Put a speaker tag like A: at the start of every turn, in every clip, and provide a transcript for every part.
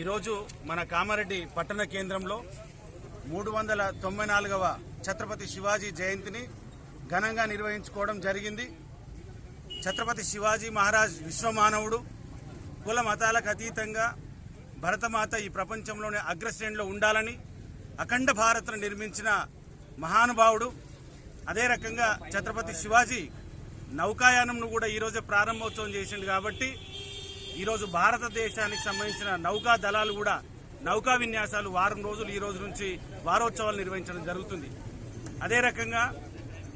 A: ఈరోజు మన కామారెడ్డి పట్టణ కేంద్రంలో మూడు వందల తొంభై నాలుగవ ఛత్రపతి శివాజీ జయంతిని ఘనంగా నిర్వహించుకోవడం జరిగింది. ఛత్రపతి శివాజీ మహారాజ్ విశ్వమానవుడు కుల మతాలకు అతీతంగా భరతమాత ఈ ప్రపంచంలోనే అగ్రశ్రేణిలో ఉండాలని అఖండ భారత్ను నిర్మించిన మహానుభావుడు. అదే రకంగా ఛత్రపతి శివాజీ నౌకాయానంను కూడా ఈరోజే ప్రారంభోత్సవం చేసిండు కాబట్టి ఈరోజు భారతదేశానికి సంబంధించిన నౌకా దళాలు కూడా నౌకా విన్యాసాలు వారం రోజులు ఈ రోజు నుంచి వారోత్సవాలు నిర్వహించడం జరుగుతుంది. అదే రకంగా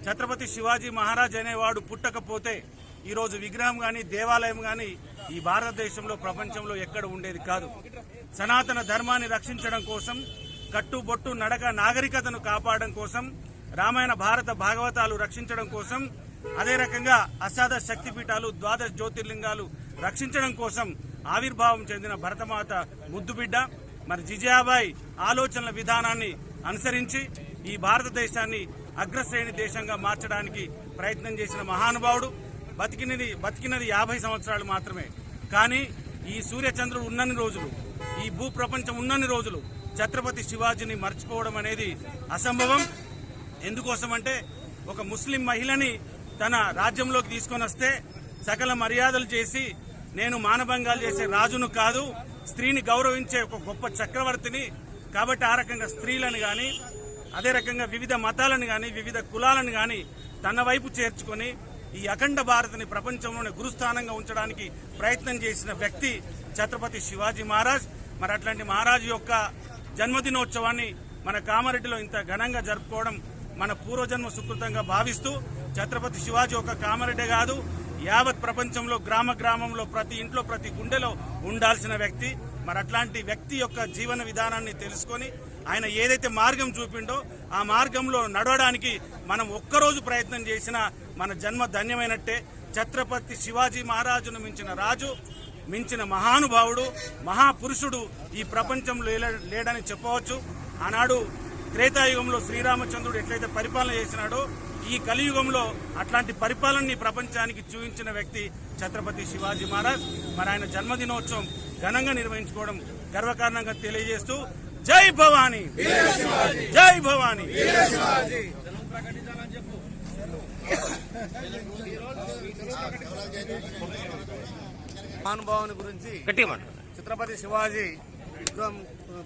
A: ఛత్రపతి శివాజీ మహారాజ్ అనేవాడు పుట్టకపోతే ఈరోజు విగ్రహం కానీ దేవాలయం కానీ ఈ భారతదేశంలో ప్రపంచంలో ఎక్కడ ఉండేది కాదు. సనాతన ధర్మాన్ని రక్షించడం కోసం కట్టుబొట్టు నడక నాగరికతను కాపాడడం కోసం రామాయణ భారత భాగవతాలు రక్షించడం కోసం అదే రకంగా అసాధ శక్తిపీఠాలు ద్వాదశ జ్యోతిర్లింగాలు రక్షించడం కోసం ఆవిర్భావం చెందిన భరతమాత ముద్దుబిడ్డ మరి జిజాబాయ్ ఆలోచనల విధానాన్ని అనుసరించి ఈ భారతదేశాన్ని అగ్రశ్రేణి దేశంగా మార్చడానికి ప్రయత్నం చేసిన మహానుభావుడు. బతికినది బతికినది యాభై సంవత్సరాలు మాత్రమే. కానీ ఈ సూర్యచంద్రుడు ఉన్నన్ని రోజులు ఈ భూ ప్రపంచం ఉన్నన్ని రోజులు ఛత్రపతి శివాజీని మర్చిపోవడం అనేది అసంభవం. ఎందుకోసం అంటే ఒక ముస్లిం మహిళని తన రాజ్యంలోకి తీసుకొని వస్తే సకల మర్యాదలు చేసి నేను మానభంగాలు చేసే రాజును కాదు స్త్రీని గౌరవించే ఒక గొప్ప చక్రవర్తిని కాబట్టి ఆ రకంగా స్త్రీలను కానీ అదే రకంగా వివిధ మతాలను కానీ వివిధ కులాలను కానీ తన వైపు చేర్చుకొని ఈ అఖండ భారత్ని ప్రపంచంలోనే గురుస్థానంగా ఉంచడానికి ప్రయత్నం చేసిన వ్యక్తి ఛత్రపతి శివాజీ మహారాజ్. మరి అట్లాంటి మహారాజు యొక్క జన్మదినోత్సవాన్ని మన కామారెడ్డిలో ఇంత ఘనంగా జరుపుకోవడం మన పూర్వజన్మ సుకృతంగా భావిస్తూ ఛత్రపతి శివాజీ ఒక కామారెడ్డే కాదు యావత్ ప్రపంచంలో గ్రామ గ్రామంలో ప్రతి ఇంట్లో ప్రతి గుండెలో ఉండాల్సిన వ్యక్తి. మరి అట్లాంటి వ్యక్తి యొక్క జీవన విధానాన్ని తెలుసుకొని ఆయన ఏదైతే మార్గం చూపిండో ఆ మార్గంలో నడవడానికి మనం ఒక్కరోజు ప్రయత్నం చేసినా మన జన్మ ధన్యమైనట్టే. ఛత్రపతి శివాజీ మహారాజును మించిన రాజు మించిన మహానుభావుడు మహాపురుషుడు ఈ ప్రపంచంలో లేడని చెప్పవచ్చు. ఆనాడు త్రేతాయుగంలో శ్రీరామచంద్రుడు ఎట్లయితే పరిపాలన చేసినాడో ఈ కలియుగంలో అట్లాంటి పరిపాలనని ప్రపంచానికి చూపించిన వ్యక్తి ఛత్రపతి శివాజీ మహారాజ్. మరి ఆయన జన్మదినోత్సవం ఘనంగా నిర్వహించుకోవడం గర్వకారణంగా తెలియజేస్తూ జై భవానీ! జై భవానీ!
B: మహానుభావుని గురించి ఛత్రపతి శివాజీ విగ్రహం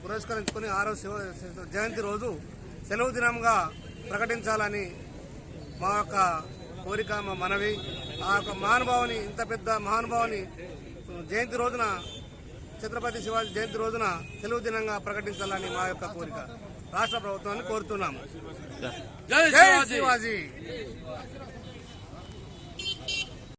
B: పురస్కరించుకుని ఆరో శివ జయంతి రోజు సెలవు దినంగా ప్రకటించాలని మా యొక్క కోరిక మా మనవి. ఆ యొక్క మహానుభావుని ఇంత పెద్ద మహానుభావుని జయంతి రోజున ఛత్రపతి శివాజీ జయంతి రోజున సెలవు దినంగా ప్రకటించాలని మా యొక్క కోరిక. రాష్ట్ర ప్రభుత్వాన్ని కోరుతున్నాము. జై శివాజీ.